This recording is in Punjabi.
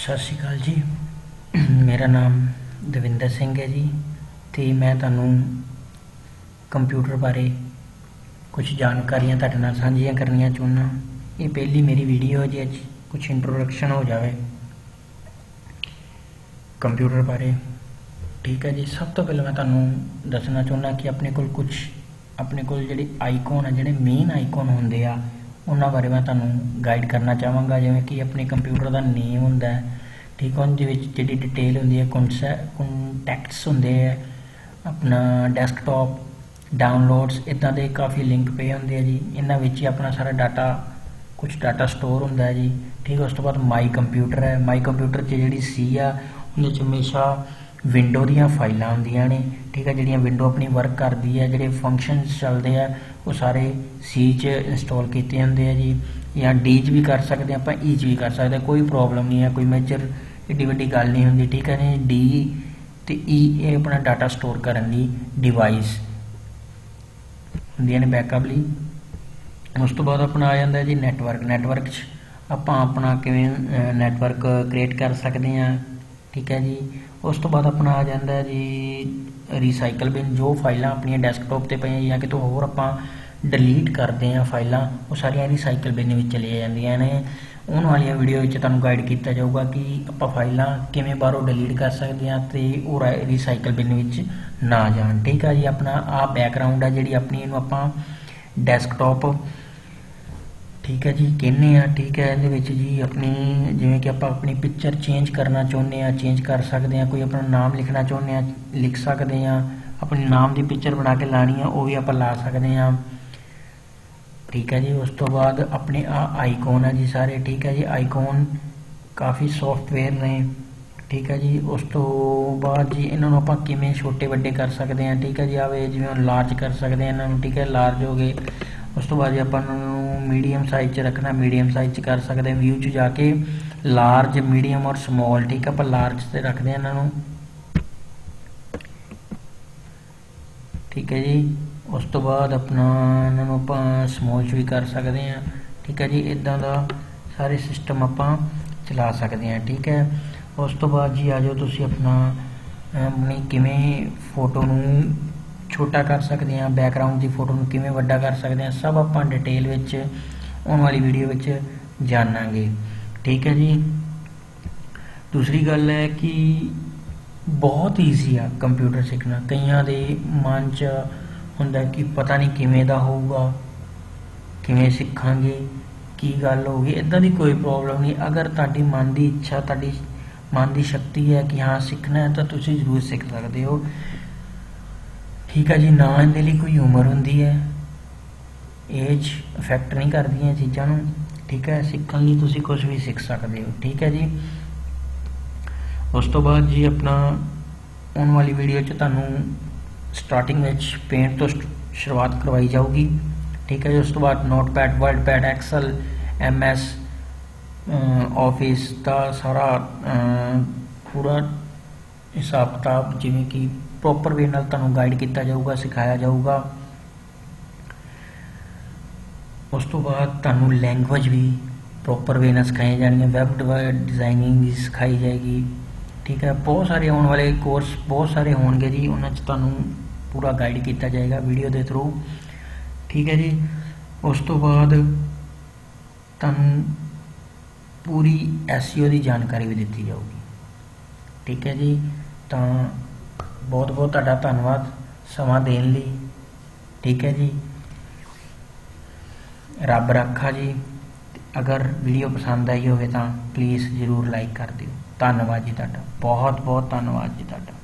ਸਤਿ ਸ਼੍ਰੀ ਅਕਾਲ ਜੀ। ਮੇਰਾ ਨਾਮ ਦਵਿੰਦਰ ਸਿੰਘ ਹੈ ਜੀ ਤੇ ਮੈਂ ਤੁਹਾਨੂੰ ਕੰਪਿਊਟਰ ਬਾਰੇ ਕੁਝ ਜਾਣਕਾਰੀਆਂ ਤੁਹਾਡੇ ਨਾਲ ਸਾਂਝੀਆਂ ਕਰਨੀਆਂ ਚਾਹੁੰਦਾ। ਇਹ ਪਹਿਲੀ ਮੇਰੀ ਵੀਡੀਓ ਹੈ ਜੀ, ਅੱਜ ਕੁਝ ਇੰਟਰੋਡਕਸ਼ਨ ਹੋ ਜਾਵੇ। ਕੰਪਿਊਟਰ ਬਾਰੇ। ਠੀਕ ਹੈ ਜੀ, ਸਭ ਤੋਂ ਪਹਿਲਾਂ ਮੈਂ ਤੁਹਾਨੂੰ ਦੱਸਣਾ ਚਾਹੁੰਦਾ ਕਿ ਆਪਣੇ ਕੋਲ ਕੁਝ ਆਪਣੇ ਕੋਲ ਜਿਹੜੇ ਆਈਕਨ ਆ, ਜਿਹੜੇ ਮੇਨ ਆਈਕਨ ਹੁੰਦੇ ਆ ਉਹਨਾਂ ਬਾਰੇ ਮੈਂ ਤੁਹਾਨੂੰ ਗਾਈਡ ਕਰਨਾ ਚਾਹਾਂਗਾ, ਜਿਵੇਂ ਕਿ ਆਪਣੇ ਕੰਪਿਊਟਰ ਦਾ ਨੇਮ ਹੁੰਦਾ ਹੈ, ਠੀਕ ਹੈ ਉਹਦੇ ਵਿੱਚ ਜਿਹੜੀ ਡਿਟੇਲ ਹੁੰਦੀ ਹੈ ਕੰਟੈਕਟਸ ਹੁੰਦੇ ਆ, ਆਪਣਾ ਡੈਸਕਟਾਪ ਡਾਊਨਲੋਡਸ ਇਦਾਂ ਦੇ ਕਾਫੀ ਲਿੰਕ ਪਏ ਹੁੰਦੇ ਆ ਜੀ, ਇਹਨਾਂ ਵਿੱਚ ਹੀ ਆਪਣਾ ਸਾਰਾ ਡਾਟਾ ਕੁਝ ਡਾਟਾ ਸਟੋਰ ਹੁੰਦਾ ਹੈ ਜੀ, ਠੀਕ ਉਸ ਤੋਂ ਬਾਅਦ ਮਾਈ ਕੰਪਿਊਟਰ ਹੈ ਮਾਈ ਕੰਪਿਊਟਰ 'ਚ ਜਿਹੜੀ ਸੀ ਆ, ਉਹਦੇ 'ਚ ਹਮੇਸ਼ਾ ਵਿੰਡੋ ਦੀਆਂ ਫਾਈਲਾਂ ਹੁੰਦੀਆਂ ਨੇ, ਠੀਕ ਹੈ ਜਿਹੜੀਆਂ ਵਿੰਡੋ ਆਪਣੀ ਵਰਕ ਕਰਦੀ ਹੈ ਜਿਹੜੇ ਫੰਕਸ਼ਨਸ ਚੱਲਦੇ ਆ, ਉਹ ਸਾਰੇ ਸੀ 'ਚ ਇੰਸਟਾਲ ਕੀਤੇ ਹੁੰਦੇ ਆ ਜੀ, ਜਾਂ ਡੀ 'ਚ ਵੀ ਕਰ ਸਕਦੇ ਆਪਾਂ ਈ 'ਚ ਵੀ ਕਰ ਸਕਦੇ ਕੋਈ ਪ੍ਰੋਬਲਮ ਨਹੀਂ ਹੈ ਕੋਈ ਮੇਜਰ ਏਡੀ ਵੱਡੀ ਗੱਲ ਨਹੀਂ ਹੁੰਦੀ, ਠੀਕ ਹੈ ਜੀ ਡੀ ਤੇ ਈ ਇਹ ਆਪਣਾ ਡਾਟਾ ਸਟੋਰ ਕਰਨ ਦੀ ਡਿਵਾਈਸ ਹੁੰਦੀਆਂ ਨੇ ਬੈਕਅਪ ਲਈ। ਉਸ ਤੋਂ ਬਾਅਦ ਆਪਣਾ ਆ ਜਾਂਦਾ ਜੀ ਨੈਟਵਰਕ ਨੈਟਵਰਕ 'ਚ ਆਪਾਂ ਆਪਣਾ ਕਿਵੇਂ ਨੈਟਵਰਕ ਕ੍ਰੀਏਟ ਕਰ ਸਕਦੇ ਹਾਂ ਠੀਕ ਹੈ ਜੀ। ਉਸ ਤੋਂ ਬਾਅਦ ਆਪਣਾ ਆ ਜਾਂਦਾ ਜੀ ਰੀਸਾਈਕਲ ਬਿਨ ਜੋ ਫਾਈਲਾਂ ਆਪਣੀਆਂ ਡੈਸਕਟਾਪ ਤੇ ਪਈਆਂ ਜਾਂ ਕਿਤੋਂ ਹੋਰ ਆਪਾਂ ਡਿਲੀਟ ਕਰਦੇ ਹਾਂ ਫਾਈਲਾਂ, ਉਹ ਸਾਰੀਆਂ ਰੀਸਾਈਕਲ ਬਿਨ ਵਿੱਚ ਚਲੀਆਂ ਜਾਂਦੀਆਂ ਨੇ। ਉਹਨਾਂ ਵਾਲੀਆਂ ਵੀਡੀਓ ਵਿੱਚ ਤੁਹਾਨੂੰ ਗਾਈਡ ਕੀਤਾ ਜਾਊਗਾ ਕਿ ਆਪਾਂ ਫਾਈਲਾਂ ਕਿਵੇਂ ਬਾਹਰੋਂ ਡਿਲੀਟ ਕਰ ਸਕਦੇ ਹਾਂ ਤੇ ਉਹ ਰੀਸਾਈਕਲ ਬਿਨ ਵਿੱਚ ਨਾ ਜਾਣ। ਠੀਕ ਆ ਜੀ, ਆਪਣਾ ਆ ਬੈਕਗ੍ਰਾਉਂਡ ਆ ਜਿਹੜੀ ਆਪਣੀ ਇਹਨੂੰ ਆਪਾਂ ਡੈਸਕਟਾਪ ਠੀਕ ਹੈ ਜੀ ਕਹਿੰਨੇ ਆ ਠੀਕ ਹੈ, ਇਹਦੇ ਵਿੱਚ ਜੀ ਆਪਣੀ ਜਿਵੇਂ ਕਿ ਆਪਾਂ ਆਪਣੀ ਪਿਕਚਰ ਚੇਂਜ ਕਰਨਾ ਚਾਹੁੰਦੇ ਆ ਚੇਂਜ ਕਰ ਸਕਦੇ ਆ ਕੋਈ ਆਪਣਾ ਨਾਮ ਲਿਖਣਾ ਚਾਹੁੰਦੇ ਆ ਲਿਖ ਸਕਦੇ ਆ ਆਪਣੇ ਨਾਮ ਦੀ ਪਿਕਚਰ ਬਣਾ ਕੇ ਲਾਣੀ ਆ, ਉਹ ਵੀ ਆਪਾਂ ਲਾ ਸਕਦੇ ਆ ਠੀਕ ਹੈ ਜੀ, ਉਸ ਤੋਂ ਬਾਅਦ ਆਪਣੇ ਆ ਆਈਕਨ ਆ ਜੀ ਸਾਰੇ, ਠੀਕ ਹੈ ਜੀ ਆਈਕਨ ਕਾਫੀ ਸੌਫਟਵੇਅਰ ਨੇ। ਠੀਕ ਹੈ ਜੀ, ਉਸ ਤੋਂ ਬਾਅਦ ਜੀ ਇਹਨਾਂ ਨੂੰ ਆਪਾਂ ਕਿਵੇਂ ਛੋਟੇ ਵੱਡੇ ਕਰ ਸਕਦੇ ਆ ਠੀਕ ਹੈ ਜੀ ਆਵੇ ਜਿਵੇਂ ਲਾਰਜ ਕਰ ਸਕਦੇ ਆ ਇਹਨਾਂ ਨੂੰ, ਠੀਕ ਹੈ ਲਾਰਜ ਹੋ ਗਏ। ਉਸ ਤੋਂ ਬਾਅਦ ਜੀ ਆਪਾਂ ਨੂੰ ਮੀਡੀਅਮ ਸਾਈਜ਼ 'ਚ ਰੱਖਣਾ ਮੀਡੀਅਮ ਸਾਈਜ਼ 'ਚ ਕਰ ਸਕਦੇ ਹਾਂ ਵਿਊ 'ਚ ਜਾ ਕੇ। ਲਾਰਜ ਮੀਡੀਅਮ ਔਰ ਸਮਾਲ ਠੀਕ ਹੈ ਆਪਾਂ ਲਾਰਜ ਤੇ ਰੱਖਦੇ ਹਾਂ ਇਹਨਾਂ ਨੂੰ। ਠੀਕ ਹੈ ਜੀ। ਉਸ ਤੋਂ ਬਾਅਦ ਆਪਣਾ ਇਹਨਾਂ ਨੂੰ ਆਪਾਂ ਸਮਾਲ 'ਚ ਵੀ ਕਰ ਸਕਦੇ ਹਾਂ। ਠੀਕ ਹੈ ਜੀ ਇਦਾਂ ਦਾ ਸਾਰੇ ਸਿਸਟਮ ਆਪਾਂ ਚਲਾ ਸਕਦੇ ਹਾਂ, ਠੀਕ ਹੈ। ਉਸ ਤੋਂ ਬਾਅਦ ਜੀ ਆ ਜਾਓ ਤੁਸੀਂ ਆਪਣਾ ਆਪਣੀ ਕਿਵੇਂ ਫੋਟੋ ਨੂੰ ਛੋਟਾ ਕਰ ਸਕਦੇ ਹਾਂ ਬੈਕਗ੍ਰਾਉਂਡ ਦੀ ਫੋਟੋ ਨੂੰ ਕਿਵੇਂ ਵੱਡਾ ਕਰ ਸਕਦੇ ਹਾਂ, ਸਭ ਆਪਾਂ ਡਿਟੇਲ ਵਿੱਚ, ਆਉਣ ਵਾਲੀ ਵੀਡੀਓ ਵਿੱਚ ਜਾਣਾਂਗੇ। ਠੀਕ ਹੈ ਜੀ? ਦੂਸਰੀ ਗੱਲ ਹੈ ਕਿ ਬਹੁਤ ਈਜ਼ੀ ਆ ਕੰਪਿਊਟਰ ਸਿੱਖਣਾ। ਕਈਆਂ ਦੇ ਮਨ 'ਚ ਹੁੰਦਾ ਕਿ ਪਤਾ ਨਹੀਂ ਕਿਵੇਂ ਦਾ ਹੋਊਗਾ, ਕਿਵੇਂ ਸਿੱਖਾਂਗੇ, ਕੀ ਗੱਲ ਹੋਊਗੀ ਇਦਾਂ ਦੀ ਕੋਈ ਪ੍ਰੋਬਲਮ ਨਹੀਂ। ਅਗਰ ਤੁਹਾਡੀ ਮਨ ਦੀ ਇੱਛਾ, ਤੁਹਾਡੀ ਮਨ ਦੀ ਸ਼ਕਤੀ ਹੈ ਕਿ ਹਾਂ, ਸਿੱਖਣਾ ਹੈ, ਤਾਂ ਤੁਸੀਂ ਜ਼ਰੂਰ ਸਿੱਖ ਸਕਦੇ ਹੋ। ਠੀਕ ਹੈ ਜੀ, ਨਾ ਇਹਦੇ ਲਈ ਕੋਈ ਉਮਰ ਹੁੰਦੀ ਹੈ ਏਜ ਇਫੈਕਟ ਨਹੀਂ ਕਰਦੀਆਂ ਚੀਜ਼ਾਂ ਨੂੰ, ਠੀਕ ਹੈ, ਸਿੱਖਣ ਲਈ ਤੁਸੀਂ ਕੁਝ ਵੀ ਸਿੱਖ ਸਕਦੇ ਹੋ, ਠੀਕ ਹੈ ਜੀ। ਉਸ ਤੋਂ ਬਾਅਦ ਜੀ ਆਪਣਾ ਆਉਣ ਵਾਲੀ ਵੀਡੀਓ 'ਚ ਤੁਹਾਨੂੰ ਸਟਾਰਟਿੰਗ ਵਿੱਚ ਪੇਂਟ ਤੋਂ ਸ਼ੁਰੂਆਤ ਕਰਵਾਈ ਜਾਊਗੀ, ਠੀਕ ਹੈ ਜੀ। ਉਸ ਤੋਂ ਬਾਅਦ Notepad WordPad Excel MS Office ਦਾ ਸਾਰਾ ਪੂਰਾ ਹਿਸਾਬ ਕਿਤਾਬ ਜਿਵੇਂ ਕਿ ਪ੍ਰੋਪਰ ਵੇ ਨਾਲ ਤੁਹਾਨੂੰ ਗਾਈਡ ਕੀਤਾ ਜਾਊਗਾ, ਸਿਖਾਇਆ ਜਾਊਗਾ। ਉਸ ਤੋਂ ਬਾਅਦ ਤੁਹਾਨੂੰ ਲੈਂਗੁਏਜ ਵੀ ਪ੍ਰੋਪਰ ਵੇ ਨਾਲ ਸਿਖਾਈ ਜਾਣੀ ਹੈ ਵੈਬ ਡਿਜ਼ਾਈਨਿੰਗ ਵੀ ਸਿਖਾਈ ਜਾਏਗੀ। ਠੀਕ ਹੈ, ਬਹੁਤ ਸਾਰੇ ਆਉਣ ਵਾਲੇ ਕੋਰਸ ਬਹੁਤ ਸਾਰੇ ਹੋਣਗੇ ਜੀ, ਉਹਨਾਂ 'ਚ ਤੁਹਾਨੂੰ ਪੂਰਾ ਗਾਈਡ ਕੀਤਾ ਜਾਏਗਾ ਵੀਡੀਓ ਦੇ ਥਰੂ ਠੀਕ ਹੈ ਜੀ, ਉਸ ਤੋਂ ਬਾਅਦ ਤੁਹਾਨੂੰ ਪੂਰੀ ਐਸਈਓ ਦੀ ਜਾਣਕਾਰੀ ਵੀ ਦਿੱਤੀ ਜਾਊਗੀ। ਠੀਕ ਹੈ ਜੀ, ਤਾਂ ਬਹੁਤ ਬਹੁਤ ਤੁਹਾਡਾ ਧੰਨਵਾਦ ਸਮਾਂ ਦੇਣ ਲਈ। ਠੀਕ ਹੈ ਜੀ। ਰੱਬ ਰੱਖਾ ਜੀ। ਅਗਰ ਵੀਡੀਓ ਪਸੰਦ ਆਈ ਹੋਵੇ ਤਾਂ ਪਲੀਜ਼ ਜਰੂਰ ਲਾਈਕ ਕਰ ਦਿਓ। ਧੰਨਵਾਦ ਜੀ ਤੁਹਾਡਾ। ਬਹੁਤ ਬਹੁਤ ਧੰਨਵਾਦ ਜੀ ਤੁਹਾਡਾ।